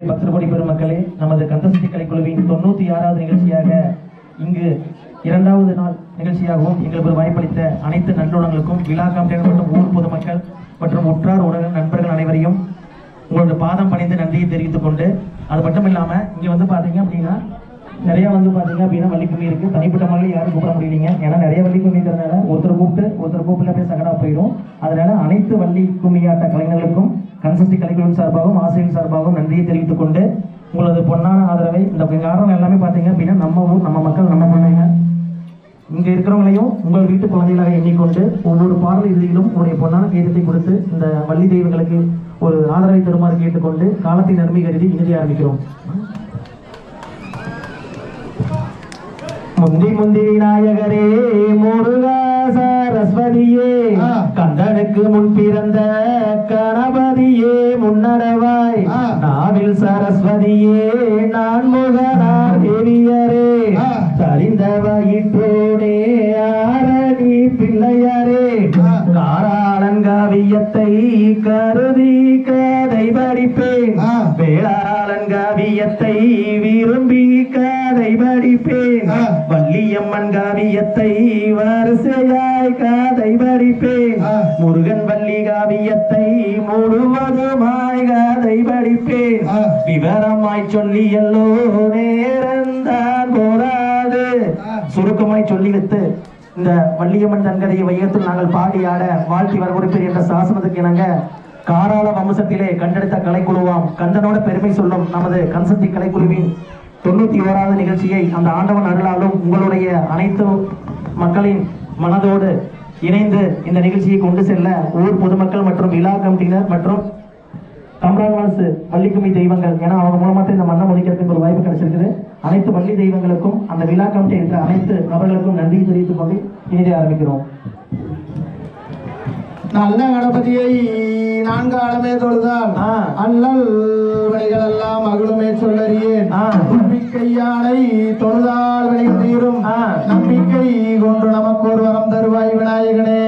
பக்தர் பெருமக்களே நமது கந்தசக்தி கலைக்குழுவின் தொண்ணூத்தி ஆறாவது நிகழ்ச்சியாக இங்கு இரண்டாவது நாள் நிகழ்ச்சியாகவும் எங்களுக்கு வாய்ப்பளித்த அனைத்து நல்லுணங்களுக்கும் விழா கமிட்டிகள் மற்றும் ஊர் பொதுமக்கள் மற்றும் உற்றார் உறவினர் நண்பர்கள் அனைவரையும் உங்களோட பாதம் பணிந்து நன்றியை தெரிவித்துக் கொண்டு அது மட்டும் இல்லாம இங்க வந்து பாத்தீங்க அப்படின்னா நிறைய வந்து பாத்தீங்க அப்படின்னா வள்ளி இருக்குது இருக்கு. தனிப்பட்ட முறையில் யாரும் கூப்பிட முடியலீங்க. ஏன்னா நிறைய வள்ளி இருக்கிறதுனால ஒருத்தர் கூப்பிட்டு ஒருத்தர் கூப்பிட்டு அப்படியே சகடாக போயிடும் அதனால அனைத்து வள்ளி கும்மியாட்ட கலைஞர்களுக்கும் கன்சஸ்டி கலைக்குழு சார்பாகவும் ஆசிரியர் சார்பாகவும் நன்றியை தெரிவித்துக் கொண்டு உங்களது பொன்னான ஆதரவை இந்த காரணம் எல்லாமே பார்த்தீங்க அப்படின்னா நம்ம ஊர் நம்ம மக்கள் நம்ம பிள்ளைங்க இங்கே இருக்கிறவங்களையும் உங்கள் வீட்டு குழந்தைகளாக எண்ணிக்கொண்டு ஒவ்வொரு பாடல் இறுதியிலும் உங்களுடைய பொன்னான கீதத்தை கொடுத்து இந்த வள்ளி தெய்வங்களுக்கு ஒரு ஆதரவை தருமாறு கேட்டுக்கொண்டு காலத்தை நன்மை கருதி இறுதி ஆரம்பிக்கிறோம். முந்தி முந்தி விநாயகரே ஆ. கந்தனுக்கு முன் பிறந்த கணபதியே முன்னடவாய். நாவில் சரஸ்வதியே நான் முகனார் தேவியரே. சரிந்த வயிற்றோடே ஆரணி பிள்ளையரே. காராளங்காவியத்தை கருதி கதை படிப்பேன். வேளாளங்காவியத்தை விரும்பி கதை படிப்பேன். வள்ளியம்மன் காவியத்தை வரிசையாய் கதை படிப்பேன். முருகன் வள்ளி காவியத்தை முழுவதுமாய் கதை படிப்பேன். விவரமாய் சொல்லி எல்லோ நேரந்தான் போராது. சுருக்கமாய் சொல்லி வைத்து இந்த வள்ளியம்மன் தன்கதையை வையத்தில் நாங்கள் பாடி ஆட வாழ்த்தி வரவிருப்பீர் என்ற சாசனத்துக்கு இணங்க காராள வம்சத்திலே கண்டெடுத்த கலைக்குழுவாம் கந்தனோட பெருமை சொல்லும் நமது கன்சக்தி கலைக்குழுவின் தொண்ணூத்தி ஓராவது நிகழ்ச்சியை அந்த ஆண்டவன் அருளாலும் உங்களுடைய அனைத்து மக்களின் மனதோடு இணைந்து இந்த நிகழ்ச்சியை கொண்டு செல்ல ஊர் பொதுமக்கள் மற்றும் விழா கமிட்டியினர் மற்றும் கம்ரான்வாஸ் வள்ளிக்கும்மி தெய்வங்கள் ஏன்னா அவங்க மூலமா தான் இந்த மண்ணை முடிக்கிறதுக்கு ஒரு வாய்ப்பு கிடைச்சிருக்குது அனைத்து வள்ளி தெய்வங்களுக்கும் அந்த விழா கமிட்டி இருக்கிற அனைத்து நபர்களுக்கும் நன்றி தெரிவித்துக் கொண்டு இனிதே ஆரம்பிக்கிறோம் நல்ல கணபதியை நான்காலமே தொழுதால் ஆ. அண்ணல் வினைகள் எல்லாம் அகலுமே சொல்லறியேன். நம்பிக்கையானை தொழுதால் வினைகள் தீரும் நம்பிக்கை கொண்டு நமக்கு ஒரு வரம் தருவாய் விநாயகனே.